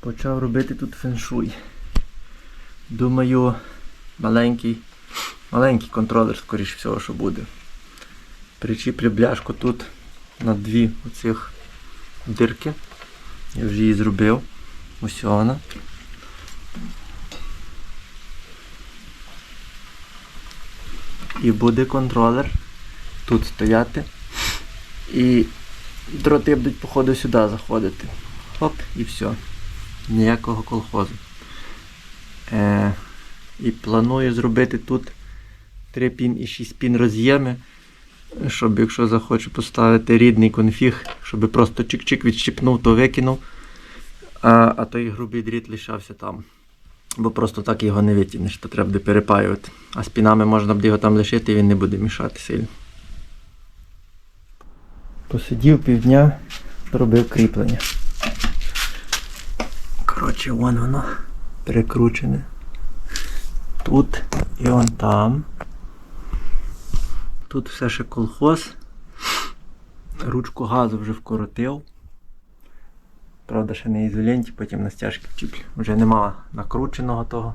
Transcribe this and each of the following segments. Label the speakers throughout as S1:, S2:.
S1: Почав робити тут феншуй. Думаю, маленький, маленький контролер, скоріш всього, що буде. Причіплю бляшку тут на дві оцих дирки. Я вже її зробив. Ось вона. І буде контролер тут стояти. І дроти будуть, походу, сюди заходити. Хоп, і все. Ніякого колхозу. Е, і планую зробити тут 3 пін і 6 пін роз'єми, щоб якщо захочу поставити рідний конфіг, щоб просто чик-чик відщипнув, то викинув, а, а той грубий дріт лишався там. Бо просто так його не витягнеш, то треба буде перепаювати. А з пінами можна буде його там лишити і він не буде мішати сильно. Посидів півдня, робив кріплення. Коротше, вон воно перекручене. Тут і он там. Тут все ще колхоз. Ручку газу вже вкоротив. Правда, ще не ізоленті, потім на стяжки вчіплю. Вже нема накрученого того.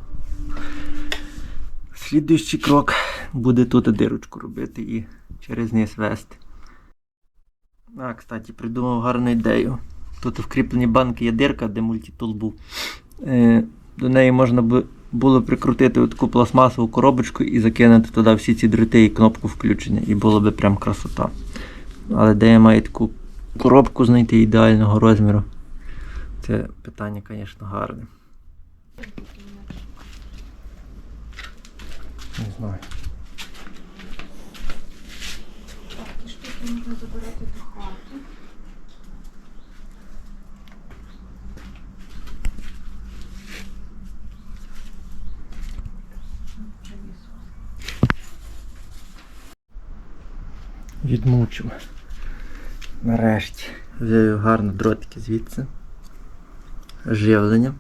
S1: Слідуючий крок буде тут дирочку робити і через низ вести. А, кстати, придумав гарну ідею. Тут в кріпленні банки є дирка, де мультитул був. Е, до неї можна бу- було прикрутити таку пластмасову коробочку і закинути туди всі ці дроти і кнопку включення. І було би прям красота. Але де я маю таку коробку знайти ідеального розміру? Це питання, звісно, гарне. Не знаю.
S2: Ті штуки можна забирати до хати.
S1: Відмучив. Нарешті. Взяв гарно дротики звідси. Живлення.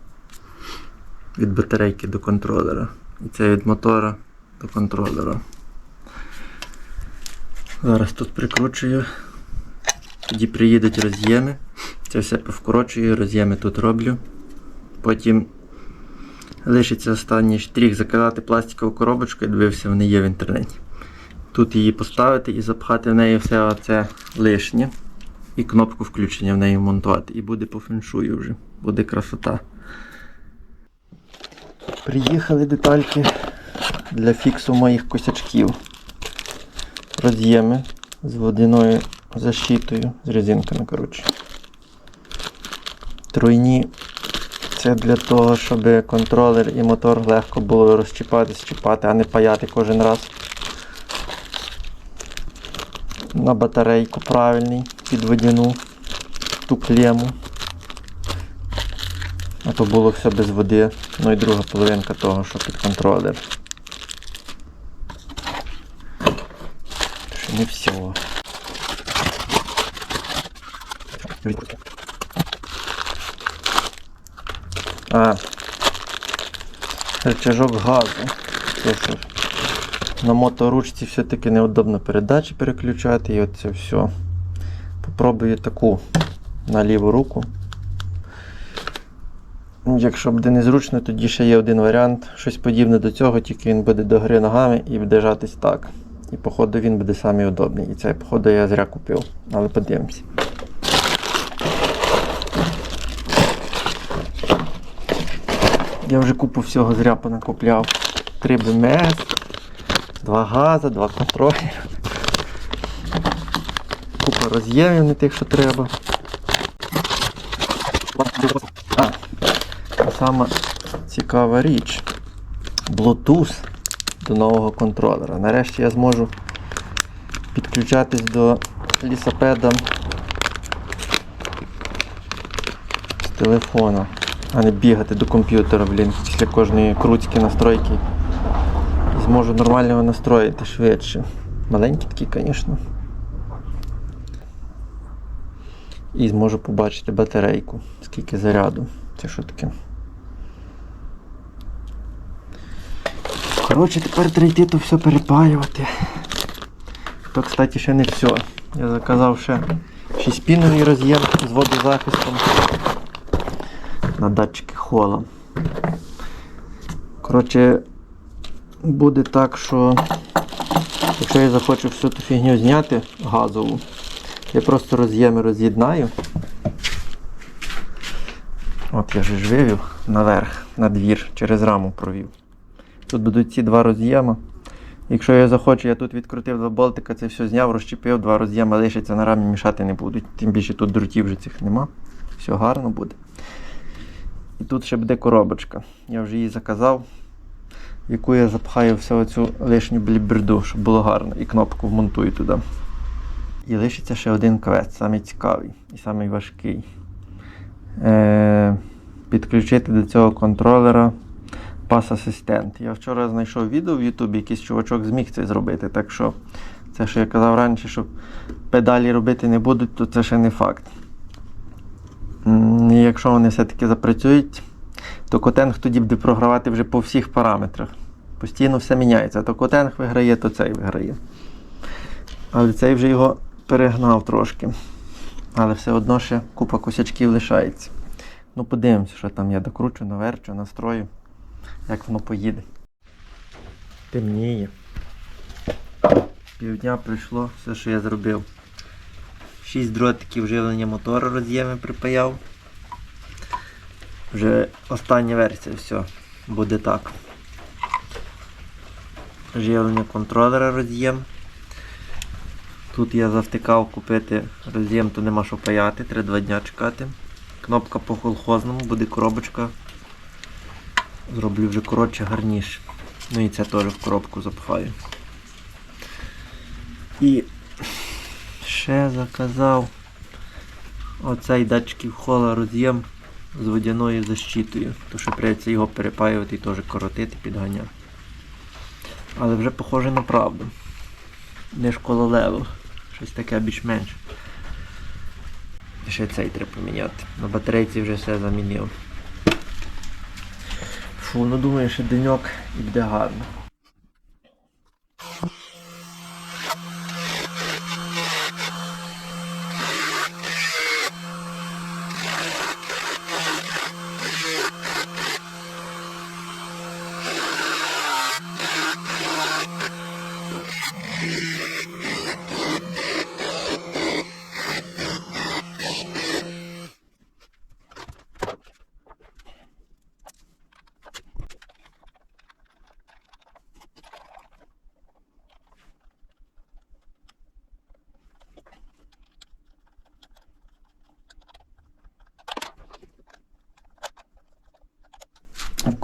S1: Від батарейки до контролера. І це від мотора до контролера. Зараз тут прикручую. Тоді приїдуть роз'єми. Це все повкорочую, роз'єми тут роблю. Потім лишиться останній штрих закидати пластикову коробочку, я дивився, вони є в інтернеті. Тут її поставити і запхати в неї все це лишнє. І кнопку включення в неї вмонтувати. І буде по феншую вже. Буде красота. Приїхали детальки для фіксу моїх косячків. Роз'єми з водяною защитою, з резинками, коротше. Тройні. Це для того, щоб контролер і мотор легко було розчіпати, зчіпати, а не паяти кожен раз на батарейку правильний під водяну ту клему. А то було все без води. Ну і друга половинка того, що під контролер. Ще не все. А. Рычажок газу. Це що на моторучці все-таки неудобно передачі переключати і оце все. Попробую таку на ліву руку. Якщо буде незручно, тоді ще є один варіант. Щось подібне до цього, тільки він буде до гри ногами і буде жатись так. І походу він буде самий удобний. І цей, походу, я зря купив. Але подивимось. Я вже купу всього зря понакупляв. 3 БМС, Два газа, два контролери. Купа роз'ємів не тих, що треба. А, та сама цікава річ. Bluetooth до нового контролера. Нарешті я зможу підключатись до лісопеда з телефона, а не бігати до комп'ютера, блін, після кожної крутки настройки. Зможу нормально його настроїти швидше. Маленький такий, звісно. І зможу побачити батарейку, скільки заряду. Це що таке? Коротше, тепер треба йти то все перепаювати. То, кстати, ще не все. Я заказав ще 6-піновий роз'єм з водозахистом. на датчики хола. Коротше, буде так, що якщо я захочу всю ту фігню зняти газову, я просто роз'єми роз'єднаю. От я же ж вивів наверх, на двір, через раму провів. Тут будуть ці два роз'єма. Якщо я захочу, я тут відкрутив два болтика, це все зняв, розчепив, два роз'єма лишиться на рамі, мішати не будуть. Тим більше тут дротів вже цих нема. Все гарно буде. І тут ще буде коробочка. Я вже її заказав, яку я запхаю всю цю лишню бліберду, щоб було гарно. І кнопку вмонтую туди. І лишиться ще один квест, самий цікавий і самий важкий. Е, підключити до цього контролера пас-асистент. Я вчора знайшов відео в Ютубі, якийсь чувачок зміг це зробити. Так що це, що я казав раніше, що педалі робити не будуть, то це ще не факт. І якщо вони все-таки запрацюють, то Котенг тоді буде програвати вже по всіх параметрах. Постійно все міняється. То Котенг виграє, то цей виграє. Але цей вже його перегнав трошки. Але все одно ще купа косячків лишається. Ну, подивимося, що там я докручу, наверчу, настрою, як воно поїде. Темніє. Півдня прийшло все, що я зробив. Шість дротиків живлення мотора роз'єми припаяв. Вже остання версія, все, буде так. Живлення контролера роз'єм. Тут я завтикав купити роз'єм, то нема що паяти, треба два дня чекати. Кнопка по колхозному, буде коробочка. Зроблю вже коротше гарніше. Ну і це теж в коробку запхаю. І ще заказав оцей датчиків хола роз'єм з водяною защитою. То що прийдеться його перепаювати і теж коротити, підганяти. Але вже похоже на правду. Не школа левел. Щось таке більш-менш. Ще цей треба поміняти. На батарейці вже все замінив. Фу, ну думаю, що деньок і буде гарно.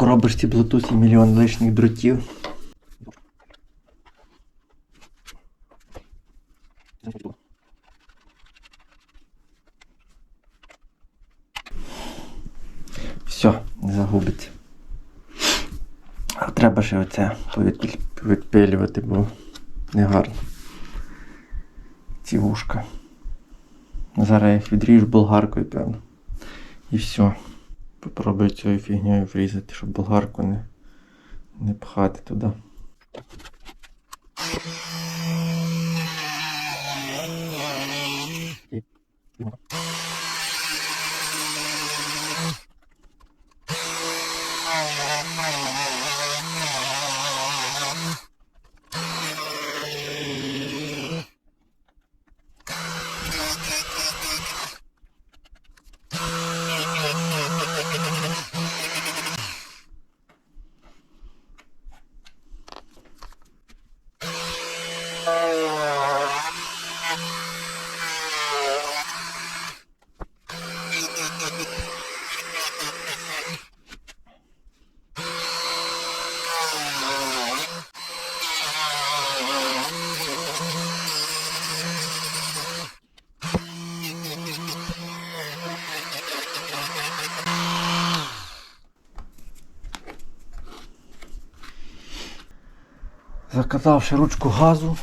S1: В коробочці Bluetooth і мільйон лишніх дротів. Все, не загубиться. А треба ще оце повідпилювати, бо не гарно. Ці вушка. Зараз я їх відріжу болгаркою, певно. І все. Попробую цією фігньою врізати, щоб болгарку не, не пхати туди. Заказав ще ручку газу.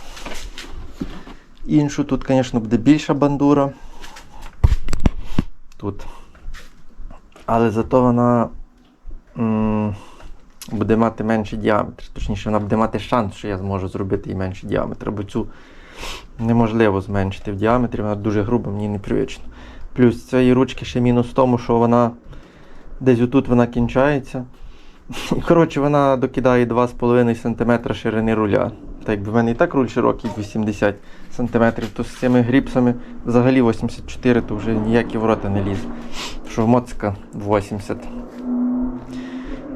S1: Іншу тут, звісно, буде більша бандура. Тут. Але зато вона м, буде мати менший діаметр. Точніше, вона буде мати шанс, що я зможу зробити і менший діаметр. Бо цю неможливо зменшити в діаметрі, вона дуже груба, мені непривично. Плюс цієї ручки ще мінус в тому, що вона Десь отут вона кінчається. Коротше, вона докидає 2,5 см ширини руля. Так якби в мене і так руль широкий 80 см, то з цими гріпсами взагалі 84, то вже ніякі ворота не ліз. Що в моцика 80.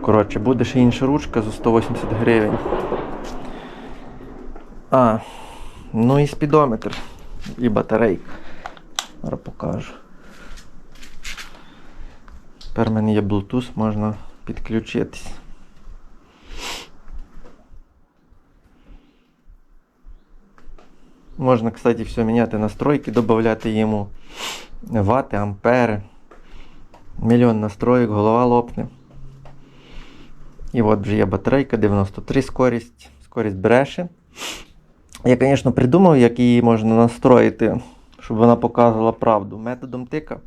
S1: Коротше, буде ще інша ручка за 180 гривень. А, ну і спідометр. І батарейка. Зараз покажу. Тепер в мене є Bluetooth, можна підключитись. Можна, кстати, все міняти настройки, додати йому вати, ампери. Мільйон настроїк, голова лопне. І от вже є батарейка 93 скорість, скорість бреше. Я, звісно, придумав, як її можна настроїти, щоб вона показувала правду. Методом тика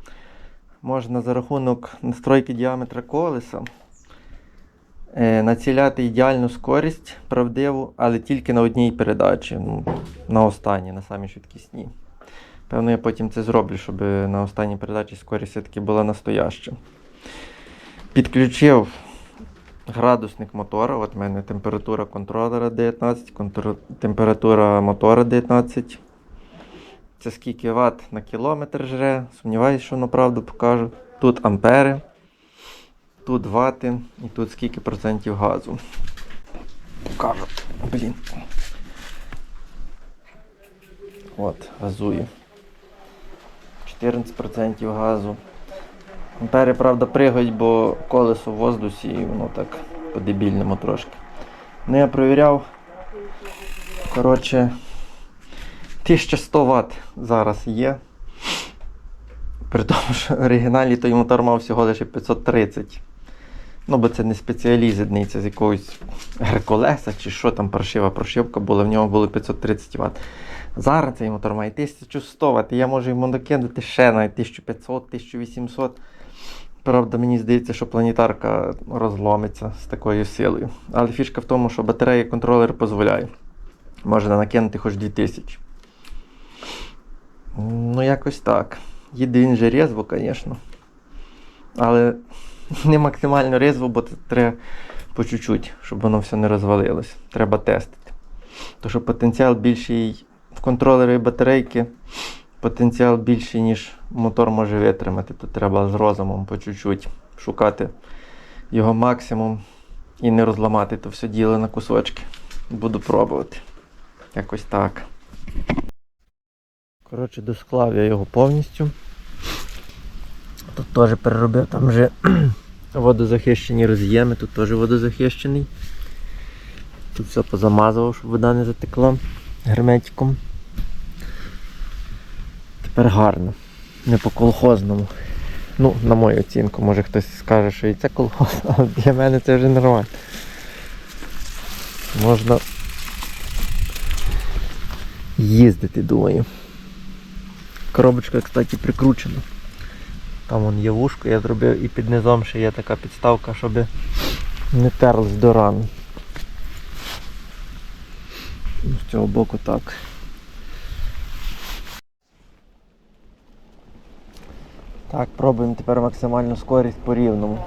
S1: можна за рахунок настройки діаметра колеса націляти ідеальну скорість правдиву, але тільки на одній передачі, ну, на останній, на самій швидкісній. Певно, я потім це зроблю, щоб на останній передачі скорість все-таки була настояща. Підключив градусник мотора. От в мене температура контролера 19, контр- температура мотора 19. Це скільки ватт на кілометр жре. Сумніваюся, що воно правду покажу. Тут ампери, тут вати і тут скільки процентів газу. Покажу. Блін. От, газую. 14% газу. Ампери, правда, пригають, бо колесо в воздусі і воно так по-дебільному трошки. Ну я провіряв. Коротше, 1100 Вт зараз є. При тому, що в оригіналі той мотор мав всього лише 530. Ну, бо це не спеціалізний, це з якогось Геркулеса чи що там паршива прошивка була, в нього було 530 Вт. Зараз цей мотор має 1100 Вт, і я можу йому докинути ще навіть 1500, 1800. Правда, мені здається, що планетарка розломиться з такою силою. Але фішка в тому, що батарея контролер дозволяє. Можна накинути хоч 2000. Ну, якось так. Їде він же резво, звісно. Але не максимально резво, бо це треба по чуть-чуть, щоб воно все не розвалилось. Треба тестити. Тому що потенціал більший в контролері батарейки, потенціал більший, ніж мотор може витримати. Тут треба з розумом по чуть-чуть шукати його максимум і не розламати то все діло на кусочки. Буду пробувати. Якось так. Коротше, досклав я його повністю. Тут теж переробив, там вже водозахищені роз'єми, тут теж водозахищений. Тут все позамазував, щоб вода не затекла герметиком. Тепер гарно. Не по колхозному. Ну, на мою оцінку, може хтось скаже, що і це колхоз, але для мене це вже нормально. Можна їздити, думаю. Коробочка, кстати, прикручена. Там вон є вушко, я зробив і під низом ще є така підставка, щоб не терлись до ран. З цього боку так. Так, пробуємо тепер максимальну скорість по рівному.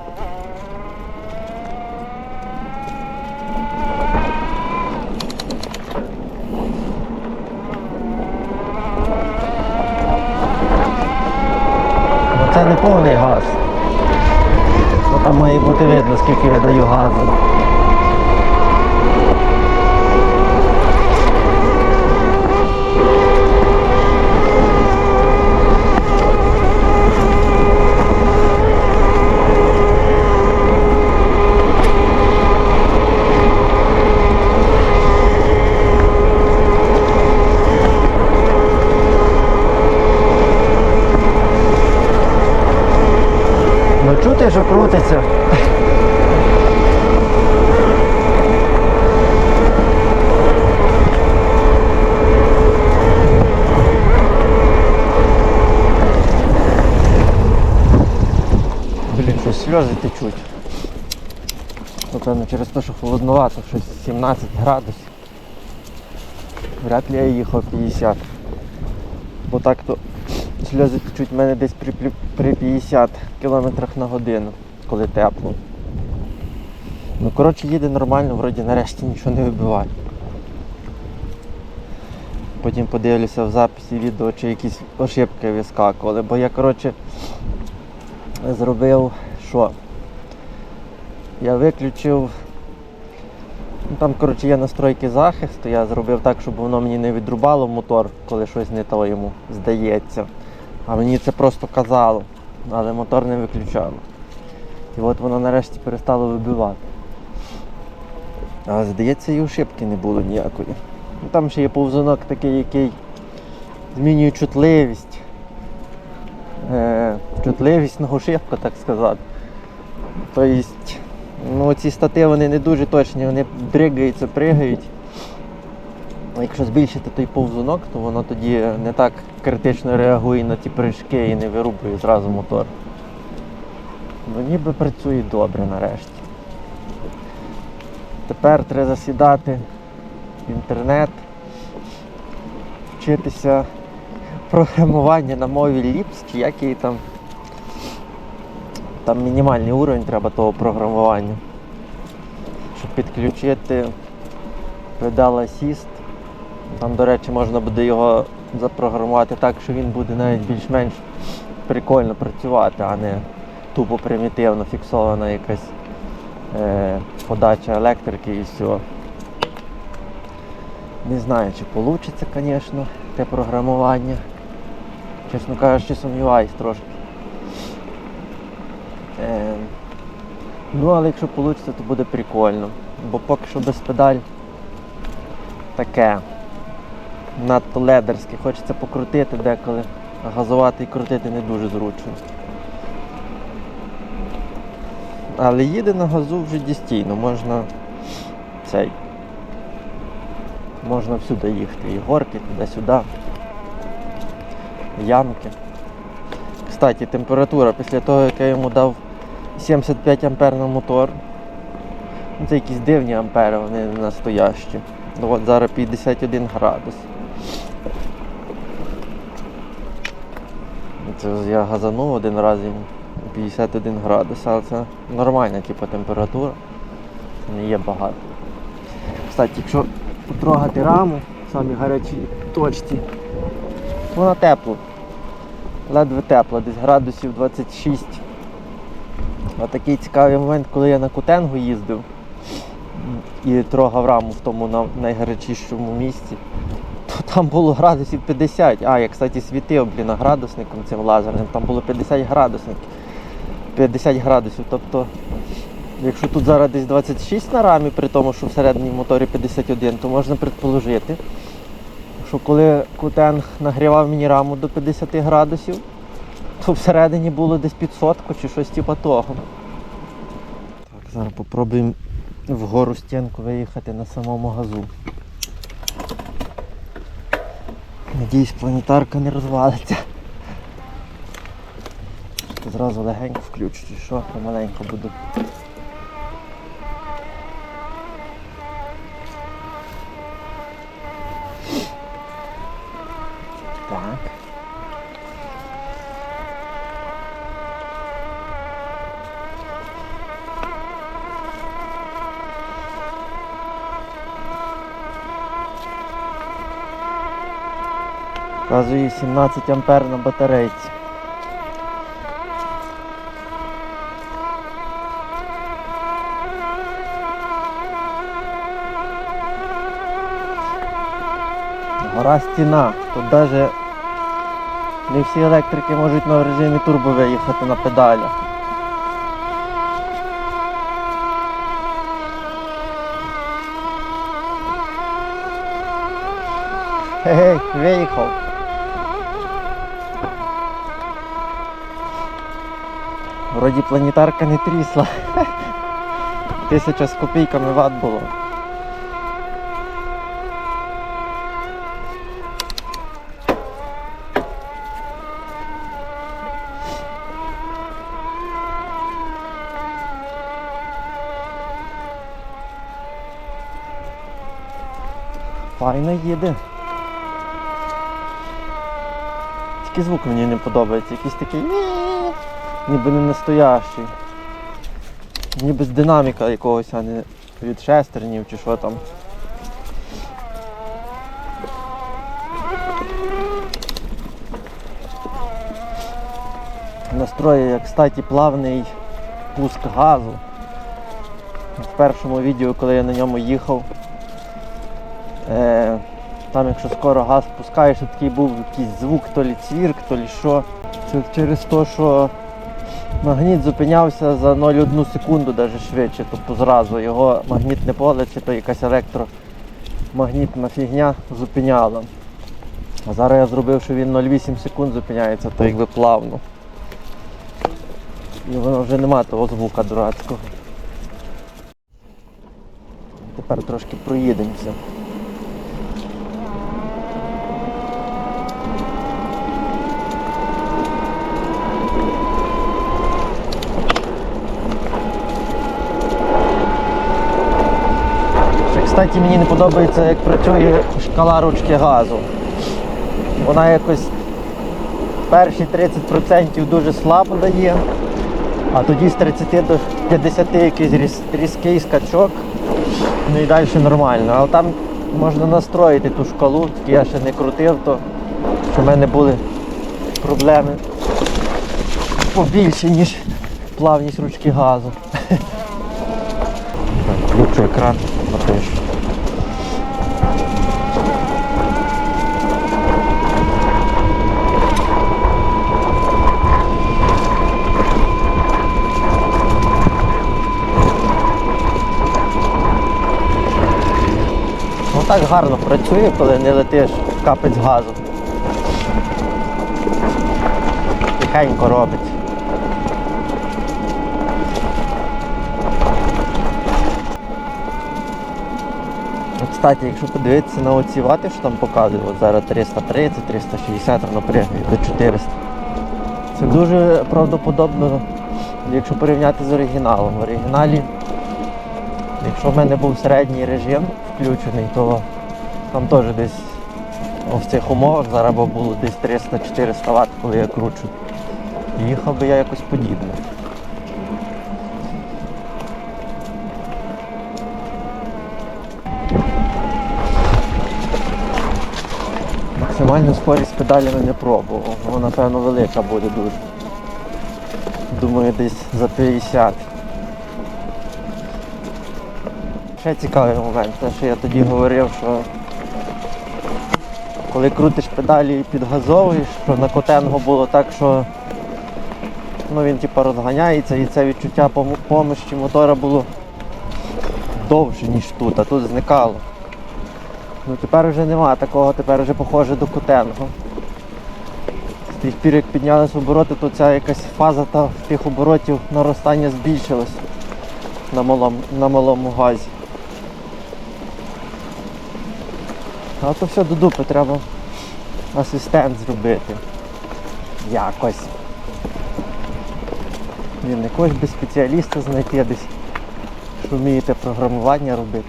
S1: Бо це не повний газ. Бо там має бути видно, скільки я даю газу. Ну чути, що крутиться. Блін, що сльози течуть. Напевно, через те, що холодновато, щось 17 градусів. Вряд ли я їхав 50. Бо так то сльози течуть в мене десь при, при 50 км на годину, коли тепло. Ну, коротше, їде нормально, вроді нарешті нічого не вибиває. Потім подивлюся в записі відео, чи якісь ошибки вискакували. Бо я, коротше, зробив що? Я виключив. Ну, там, коротше, є настройки захисту, я зробив так, щоб воно мені не відрубало мотор, коли щось не то йому здається. А мені це просто казало, але мотор не виключало. І от воно нарешті перестало вибивати. А здається, і ошибки не було ніякої. Ну, Там ще є повзунок такий, який змінює чутливість. Е, чутливість на ошибку, так сказати. Тобто, ну, ці стати вони не дуже точні, вони дригаються, пригають. Якщо збільшити той повзунок, то воно тоді не так критично реагує на ті прыжки і не вирубує зразу мотор. Ну ніби працює добре нарешті. Тепер треба засідати в інтернет, вчитися програмування на мові Lips, чи як там. Там мінімальний уровень треба того програмування. Щоб підключити педал Assist. Там, до речі, можна буде його запрограмувати так, що він буде навіть більш-менш прикольно працювати, а не тупо примітивно фіксована якась е, подача електрики і все. Не знаю, чи вийде, звісно, те програмування. Чесно кажучи, сумніваюсь трошки. Е, ну, але якщо вийде, то буде прикольно. Бо поки що без педаль таке. Надто ледерське. Хочеться покрутити деколи. А газувати і крутити не дуже зручно. Але їде на газу вже дістійно, можна цей. Можна всюди їхати. І горки, туди-сюди. Ямки. Кстати, температура після того, як я йому дав 75 ампер на мотор. Ну, Це якісь дивні ампери, вони настоящі. Ну, от зараз 51 градус. Це я газанув один раз йому 51 градус, але це нормальна типу, температура. Це не є багато. Кстати, якщо потрогати раму в самій гарячій точці, вона тепла. Ледве тепла, десь градусів 26. А такий цікавий момент, коли я на Кутенгу їздив і трогав раму в тому найгарячішому місці, то там було градусів 50. А, я, кстати, світив блін, градусником цим лазерним, там було 50 градусників. 50 градусів. Тобто, якщо тут зараз десь 26 на рамі, при тому, що всередині моторі 51, то можна предположити, що коли Кутенг нагрівав мені раму до 50 градусів, то всередині було десь під сотку чи щось типу того. Так, зараз попробуємо вгору стінку виїхати на самому газу. Надіюсь, планетарка не розвалиться. Зразу легенько включу, чи що, помаленько буду. Так. Вказує 17 ампер на батарейці. Гора стіна. Тут навіть не всі електрики можуть на режимі турбо виїхати на педалях. Гей, виїхав. Вроді планетарка не трісла. Тисяча з копійками ват було. Файно їде. Тільки звук мені не подобається, якийсь такий ніби не настоящий. ніби з динаміка якогось, а не від шестернів чи що там. Настроює, кстати, плавний пуск газу. В першому відео, коли я на ньому їхав, е, там якщо скоро газ пускаєш, то такий був якийсь звук, то лі цвірк, то лі що. Це через те, що магніт зупинявся за 0,1 секунду навіть швидше, тобто зразу його магнітне поле чи то якась електромагнітна фігня зупиняла. А зараз я зробив, що він 0,8 секунд зупиняється, то якби плавно. І воно вже нема того звука дурацького. Тепер трошки проїдемося. Кстати, мені не подобається, як працює шкала ручки газу. Вона якось перші 30% дуже слабо дає, а тоді з 30 до 50 якийсь різ- різкий скачок, ну і далі нормально. Але там можна настроїти ту шкалу, я ще не крутив, то що в мене були проблеми побільше, ніж плавність ручки газу. Включу екран, напишу. Ну так гарно працює, коли не летиш капець газу. Тихенько робить. Кстати, якщо подивитися на оці вати, що там показує, от зараз 330, 360, воно пригає до 400. Це дуже правдоподобно, якщо порівняти з оригіналом. В оригіналі, якщо в мене був середній режим включений, то там теж десь в цих умовах зараз було десь 300-400 Вт, коли я кручу. Їхав би я якось подібно. Максимальну скорість педалями не пробував. Вона, напевно, велика буде дуже. Думаю, десь за 50. Ще цікавий момент, те, що я тоді говорив, що коли крутиш педалі і підгазовуєш, що на котенгу було так, що ну, він типу, розганяється і це відчуття пом- помощі мотора було довше, ніж тут, а тут зникало. Ну тепер вже нема такого, тепер вже похоже до котенгу. З тих пір, як піднялись обороти, то ця якась фаза та тих оборотів наростання збільшилась на малому, на малому газі. А то все до дупи треба асистент зробити. Якось. Він якогось би спеціаліста знайти десь, що вмієте програмування робити.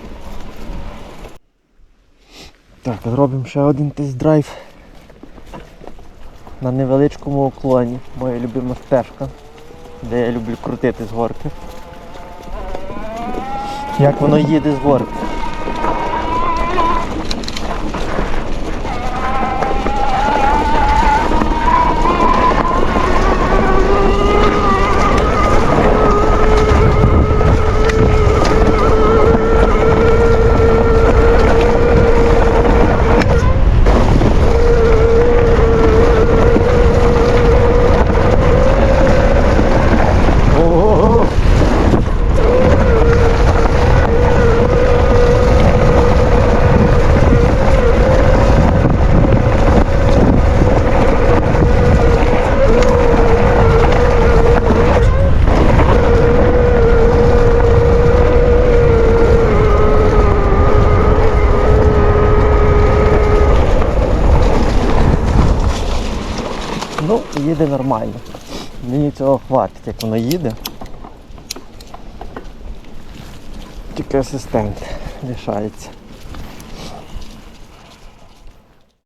S1: Так, зробимо ще один тест-драйв на невеличкому уклоні. Моя любима стежка, де я люблю крутити з горки. Як воно їде з горки. Ого! Ну, їде нормально. Мені цього хватить, їде. Тільки асистент лишається.